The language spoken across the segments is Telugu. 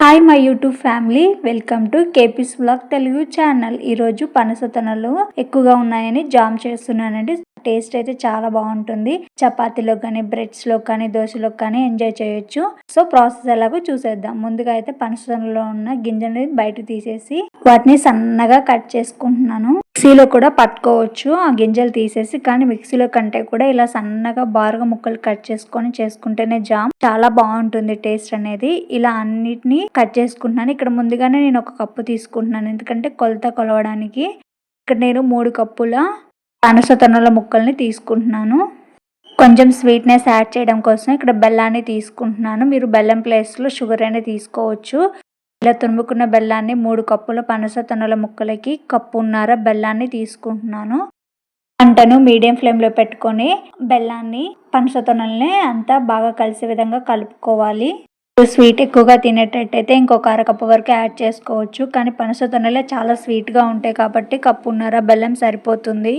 Hi my YouTube family welcome to KP's blog Telugu channel ఈరోజు పనసతనలు ఎక్కువగా ఉన్నాయని జామ్ చేస్తున్నానండి. టేస్ట్ అయితే చాలా బాగుంటుంది. చపాతీలో కానీ బ్రెడ్స్లో కానీ దోశలో కానీ ఎంజాయ్ చేయొచ్చు. సో ప్రాసెస్ ఎలాగో చూసేద్దాం. ముందుగా అయితే పనసతనలో ఉన్న గింజని బయట తీసేసి వాటిని సన్నగా కట్ చేసుకుంటున్నాను. మిక్సీలో కూడా పట్టుకోవచ్చు. ఆ గింజలు తీసేసి కానీ మిక్సీలో కంటే కూడా ఇలా సన్నగా బారుగా ముక్కలు కట్ చేసుకొని చేసుకుంటేనే జామ్. చాలా బాగుంటుంది టేస్ట్ అనేది. ఇలా అన్నిటిని కట్ చేసుకుంటున్నాను. ఇక్కడ ముందుగానే నేను ఒక కప్పు తీసుకుంటున్నాను. ఎందుకంటే కొలత కొలవడానికి ఇక్కడ నేను మూడు కప్పుల పనసతనుల ముక్కల్ని తీసుకుంటున్నాను. కొంచెం స్వీట్నెస్ యాడ్ చేయడం కోసం ఇక్కడ బెల్లాన్ని తీసుకుంటున్నాను. మీరు బెల్లం ప్లేస్లో షుగర్ అనేది తీసుకోవచ్చు. ఇలా తురుముకున్న బెల్లాన్ని మూడు కప్పుల తొనల ముక్కలకి కప్పున్నర బెల్లాన్ని తీసుకుంటున్నాను. పంటను మీడియం ఫ్లేమ్లో పెట్టుకొని బెల్లాన్ని పనసతొనల్ని అంతా బాగా కలిసే విధంగా కలుపుకోవాలి. స్వీట్ ఎక్కువగా తినేటట్టయితే ఇంకొక అరకప్పు వరకు యాడ్ చేసుకోవచ్చు. కానీ పనసతొనలే చాలా స్వీట్గా ఉంటాయి కాబట్టి కప్పున్నర బెల్లం సరిపోతుంది.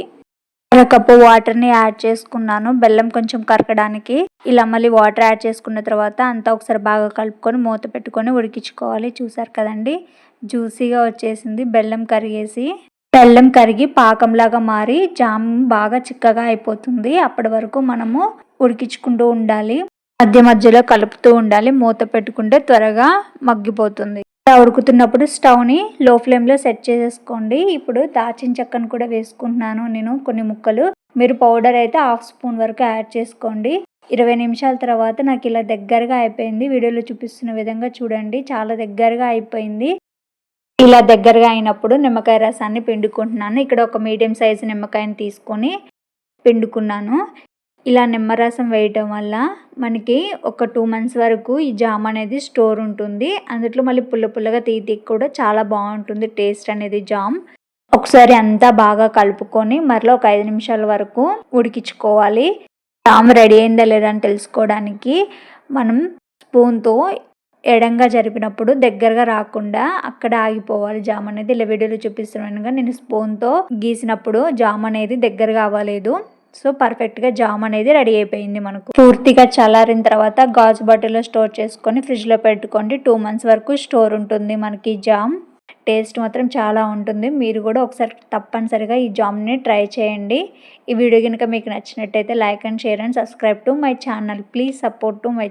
అరకప్పు వాటర్ వాటర్ని యాడ్ చేసుకున్నాను. బెల్లం కొంచెం కరకడానికి. ఇలా మళ్ళీ వాటర్ యాడ్ చేసుకున్న తర్వాత అంతా ఒకసారి బాగా కలుపుకొని మూత పెట్టుకొని ఉడికించుకోవాలి. చూసారు కదండి? జ్యూసీగా వచ్చేసింది. బెల్లం కరిగేసి బెల్లం కరిగి పాకంలాగా మారి జామ్ బాగా చిక్కగా అయిపోతుంది. అప్పటి వరకు మనము ఉడికించుకుంటూ ఉండాలి. మధ్య మధ్యలో కలుపుతూ ఉండాలి. మూత పెట్టుకుంటే త్వరగా మగ్గిపోతుంది. ఉడుకుతున్నప్పుడు స్టవ్ని లో ఫ్లేమ్లో సెట్ చేసేసుకోండి. ఇప్పుడు దాచిన చెక్కను కూడా వేసుకుంటున్నాను నేను కొన్ని ముక్కలు. మీరు పౌడర్ అయితే హాఫ్ స్పూన్ వరకు యాడ్ చేసుకోండి. ఇరవై నిమిషాల తర్వాత నాకు ఇలా దగ్గరగా అయిపోయింది. వీడియోలో చూపిస్తున్న విధంగా చూడండి. చాలా దగ్గరగా అయిపోయింది. ఇలా దగ్గరగా అయినప్పుడు నిమ్మకాయ రసాన్ని పిండుకుంటున్నాను. ఇక్కడ ఒక మీడియం సైజు నిమ్మకాయని తీసుకొని పిండుకున్నాను. ఇలా నిమ్మరసం వేయటం వల్ల మనకి ఒక టూ మంత్స్ వరకు ఈ జామ్ అనేది స్టోర్ ఉంటుంది. అందులో మళ్ళీ పుల్ల పుల్లగా తీతి కూడా చాలా బాగుంటుంది టేస్ట్ అనేది జామ్. ఒకసారి అంతా బాగా కలుపుకొని మరలా ఒక ఐదు నిమిషాల వరకు ఉడికించుకోవాలి. జామ్ రెడీ అయిందా లేదా అని తెలుసుకోవడానికి మనం స్పూన్తో ఎడంగా జరిపినప్పుడు దగ్గరగా రాకుండా అక్కడ ఆగిపోవాలి. జామ్ అనేది ఇలా వీడియోలో చూపిస్తున్నాను నేను స్పూన్తో గీసినప్పుడు జామ్ అనేది దగ్గరగా అవ్వలేదు. సో పర్ఫెక్ట్గా జామ్ అనేది రెడీ అయిపోయింది మనకు. పూర్తిగా చల్లారిన తర్వాత గాజు బట్టలో స్టోర్ చేసుకొని ఫ్రిడ్జ్లో పెట్టుకోండి. టూ మంత్స్ వరకు స్టోర్ ఉంటుంది మనకి జామ్. టేస్ట్ మాత్రం చాలా ఉంటుంది. మీరు కూడా ఒకసారి తప్పనిసరిగా ఈ జామ్ని ట్రై చేయండి. ఈ వీడియో కనుక మీకు నచ్చినట్టయితే like and share and subscribe to my channel please support to my